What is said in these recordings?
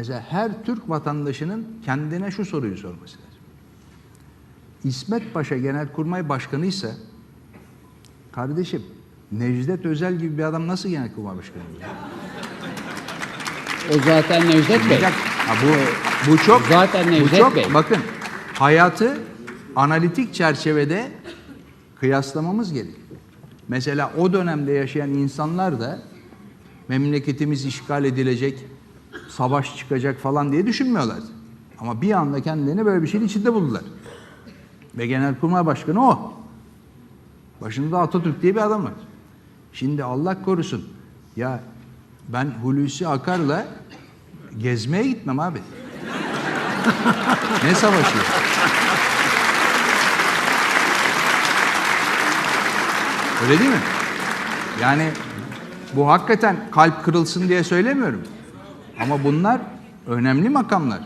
Mesela her Türk vatandaşının kendine şu soruyu sorması lazım. İsmet Paşa Genelkurmay Başkanı ise kardeşim Necdet Özel gibi bir adam nasıl Genelkurmay Başkanı olur? O zaten Necdet Bey. Ha bu, bu çok, Zaten bu Necdet çok, Bey. bakın hayatı analitik çerçevede kıyaslamamız gerekiyor. Mesela o dönemde yaşayan insanlar da memleketimiz işgal edilecek, savaş çıkacak falan diye düşünmüyorlardı. Ama bir anda kendilerini böyle bir şeyin içinde buldular. Ve Genelkurmay Başkanı o. Başında Atatürk diye bir adam var. Şimdi Allah korusun. Ya ben Hulusi Akar'la gezmeye gitmem abi. ne savaşı? Öyle değil mi? Yani bu hakikaten kalp kırılsın diye söylemiyorum. Ama bunlar önemli makamlar.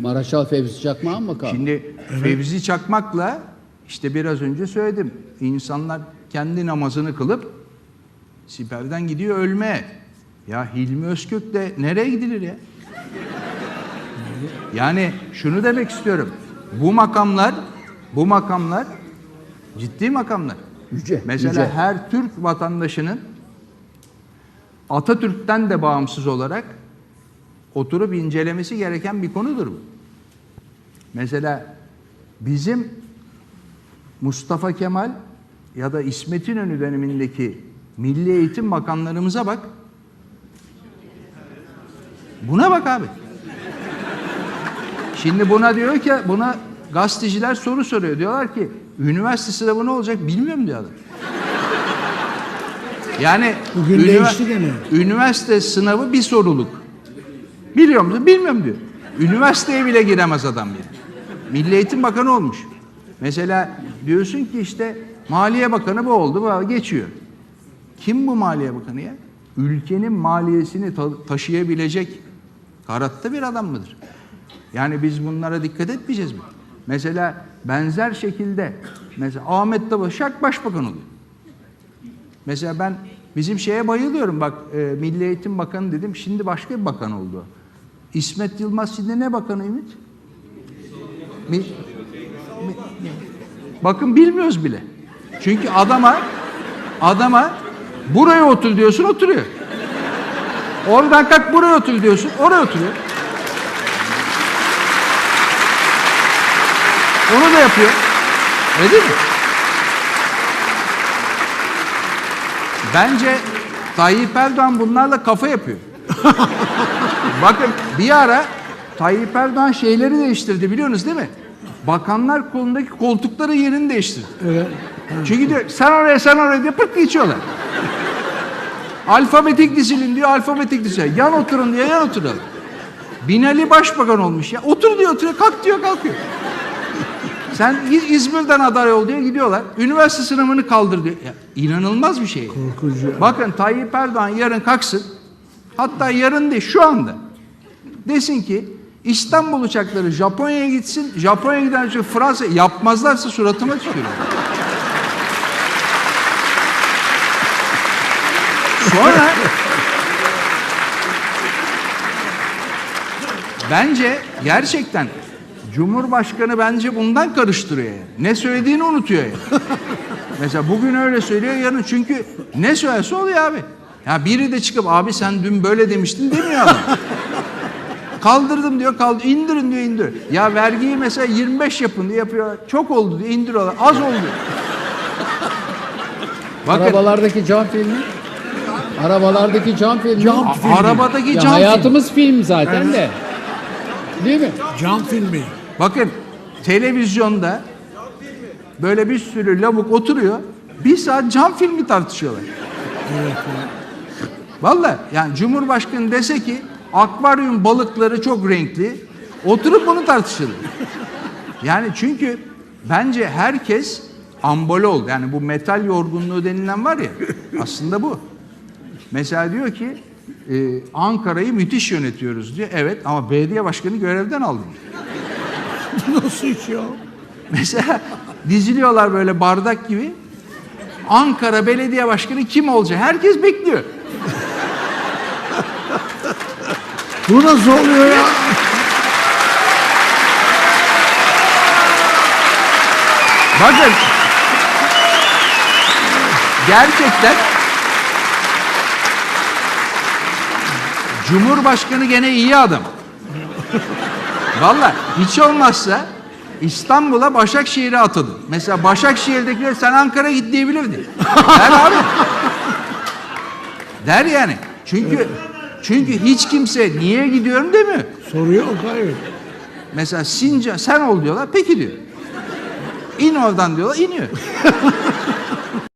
Maraşal Fevzi Çakmak'ın makamı. Şimdi Fevzi Çakmak'la işte biraz önce söyledim. İnsanlar kendi namazını kılıp siperden gidiyor ölmeye. Ya Hilmi Özkök de nereye gidilir ya? Yani şunu demek istiyorum. Bu makamlar, bu makamlar ciddi makamlar. Yüce, Mesela yüce. her Türk vatandaşının Atatürk'ten de bağımsız olarak oturup incelemesi gereken bir konudur bu. Mesela bizim Mustafa Kemal ya da İsmet İnönü dönemindeki Milli Eğitim Bakanlarımıza bak. Buna bak abi. Şimdi buna diyor ki buna gazeteciler soru soruyor. Diyorlar ki üniversite sınavı ne olacak bilmiyorum diyor adam. Yani Bugün ünivers- değişti gene. Üniversite sınavı bir soruluk. Biliyor musun? Bilmiyorum diyor. Üniversiteye bile giremez adam ya. Milli Eğitim Bakanı olmuş. Mesela diyorsun ki işte Maliye Bakanı bu oldu, bu geçiyor. Kim bu Maliye Bakanı ya? Ülkenin maliyesini ta- taşıyabilecek karatta bir adam mıdır? Yani biz bunlara dikkat etmeyeceğiz mi? Mesela benzer şekilde mesela Ahmet Davutoğlu şak başbakan oluyor. Mesela ben bizim şeye bayılıyorum bak e, Milli Eğitim Bakanı dedim şimdi başka bir bakan oldu. İsmet Yılmaz şimdi ne bakanı Ümit? Mi- mi- bakın bilmiyoruz bile. Çünkü adama adama buraya otur diyorsun oturuyor. Oradan kalk buraya otur diyorsun oraya oturuyor. Onu da yapıyor. Öyle değil mi? Bence Tayyip Erdoğan bunlarla kafa yapıyor. Bakın bir ara Tayyip Erdoğan şeyleri değiştirdi biliyorsunuz değil mi? Bakanlar kolundaki koltukları yerini değiştirdi. Evet. Çünkü diyor sen oraya sen oraya diye pırt geçiyorlar. alfabetik dizilin diyor alfabetik dizilin. Yan oturun diye yan oturalım. Binali başbakan olmuş ya. Otur diyor oturuyor kalk diyor kalkıyor. Sen İz- İzmir'den aday ol diye gidiyorlar. Üniversite sınavını kaldır diyor. Ya, inanılmaz bir şey. Korkucu. Bakın Tayyip Erdoğan yarın kalksın. Hatta yarın değil şu anda. Desin ki İstanbul uçakları Japonya'ya gitsin. Japonya'ya giden uçak Fransa yapmazlarsa suratıma tükürüyor. Sonra bence gerçekten Cumhurbaşkanı bence bundan karıştırıyor. yani. Ne söylediğini unutuyor yani. Mesela bugün öyle söylüyor yarın çünkü ne söylese oluyor abi. Ya biri de çıkıp abi sen dün böyle demiştin demiyor adam. Kaldırdım diyor kaldır indirin diyor indir. Ya vergiyi mesela 25 yapın diye yapıyor. Çok oldu diyor indiriyorlar. Az oldu. Bakın Arabalardaki cam filmi. Arabalardaki cam filmi. Cam a- filmi. arabadaki Ya cam hayatımız film zaten de. Değil mi? Cam filmi. Bakın televizyonda böyle bir sürü lavuk oturuyor. Bir saat cam filmi tartışıyorlar. Vallahi yani Cumhurbaşkanı dese ki akvaryum balıkları çok renkli. Oturup bunu tartışılır. Yani çünkü bence herkes ambole oldu. Yani bu metal yorgunluğu denilen var ya aslında bu. Mesela diyor ki e, Ankara'yı müthiş yönetiyoruz diyor. Evet ama belediye başkanı görevden aldım. Nasıl iş ya? Mesela diziliyorlar böyle bardak gibi. Ankara Belediye Başkanı kim olacak? Herkes bekliyor. Bu nasıl oluyor ya? Bakın. Gerçekten Cumhurbaşkanı gene iyi adam. Vallahi hiç olmazsa İstanbul'a Başakşehir'e atadı. Mesela Başakşehir'dekiler sen Ankara git diyebilirdi. Der abi. Der yani. Çünkü çünkü hiç kimse niye gidiyorum demiyor. Soru yok hayır. Mesela Sinca sen ol diyorlar peki diyor. İn oradan diyorlar iniyor.